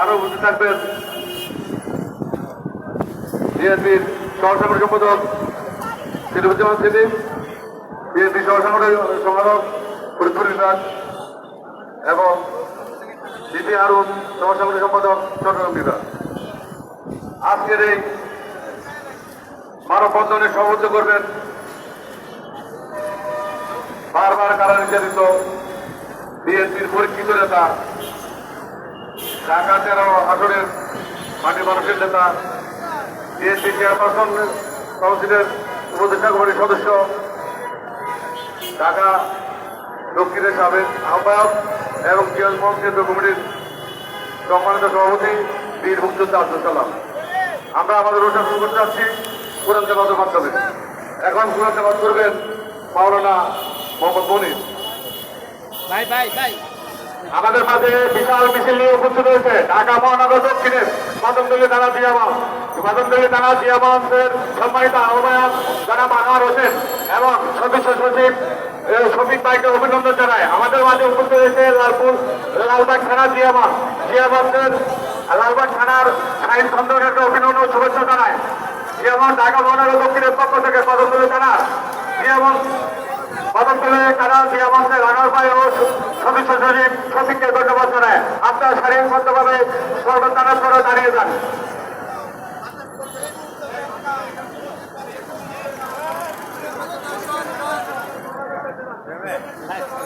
আরও উপস্থিত থাকবেন। বিএনপির সহসাংগঠনিক সম্পাদক সিলিমুজ্জামান সেলিম বিএনপি সহসাংগঠনিক সম্পাদক ফরিদপুর বিভাগ এবং সিপি হারুন সহসাংগঠনিক সম্পাদক চট্টগ্রাম বিভাগ। আজকের এই মানববন্ধনে সহযোগ করবেন বারবার কারা নির্যাতিত বিএনপির পরীক্ষিত নেতা ঢাকা তেরো আসনের মাটি মানুষের নেতা, বিএনপি চেয়ারপারসন কাউন্সিলের উপদেষ্টা কমিটির সদস্য, ঢাকা দক্ষিণের সাবেক আহ্বায়ক এবং কমিটির সম্মানিত সভাপতি বীর মুক্তিযোদ্ধা আব্দুল সালাম। আমরা আমাদের অনুষ্ঠান শুরু করতে যাচ্ছি কোরআন তেবাদের মাধ্যমে। এখন কোরআন তেবাদ করবেন মাওলানা মোহাম্মদ মনির। আমাদের মাঝে বিশাল মিছিল নিয়ে উপস্থিত হয়েছে। ঢাকা মহানগর দক্ষিণের মাদমদলি থানা জিয়াবাস মাদমদলি থানা জিয়াবাসের সম্মানিত আহ্বায়ক জনাব আনোয়ার হোসেন এবং সদস্য সচিব শফিক ভাইকে অভিনন্দন জানায় আমাদের মাঝে উপস্থিত হয়েছে লালপুর, লালবাগ থানা জিয়াবাস জিয়াবাসের লালবাগ থানার সাইন খন্দকারকে অভিনন্দন শুভেচ্ছা জানায় জিয়াবাস ঢাকা মহানগর দক্ষিণের পক্ষ থেকে মাদমদলি থানার জিয়াবাস পদতলে কারা জিয়াবাসে রানার ভাই ও সদস্য সচিব সচিবকে ধন্যবাদ জানায় আপনার শারীরিকভাবে সর্বদানের করে দাঁড়িয়ে যান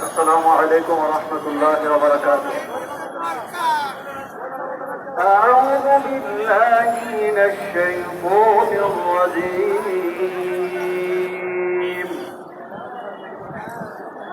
السلام عليكم ورحمة الله وبركاته أعوذ بالله من الشيطان الرجيم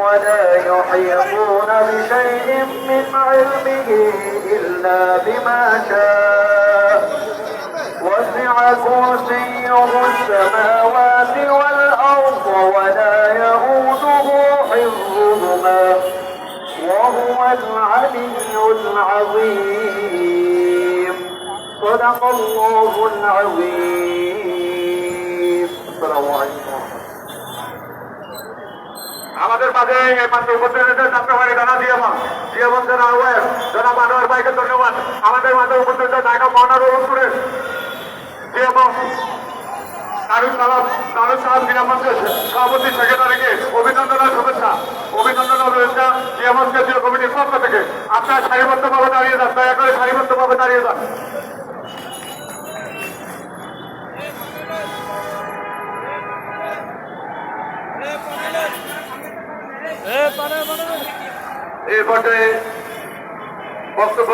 ولا يحيطون بشيء من علمه إلا بما شاء. وسع كرسيه السماوات والأرض ولا يئوده حفظهما. وهو العلي العظيم. صدق الله العظيم. السلام عليكم. আমাদের মাঝে এই মাত্র উপস্থিত হয়েছে যাত্রাবাড়ি দানা দিয়াবান দিয়াবান যারা আহ্বায়ক জনাব আনোয়ার ভাইকে ধন্যবাদ। আমাদের মাঝে উপস্থিত হয়েছে ঢাকা মহানগর উত্তরের সভাপতি, সেক্রেটারিকে অভিনন্দন শুভেচ্ছা। অভিনন্দন শুভেচ্ছা দিয়াবান কেন্দ্রীয় কমিটির পক্ষ থেকে। আপনার সারিবদ্ধভাবে দাঁড়িয়ে যান। দয়া করে সারিবদ্ধভাবে দাঁড়িয়ে যান। এ পর্যায়ে বক্তব্য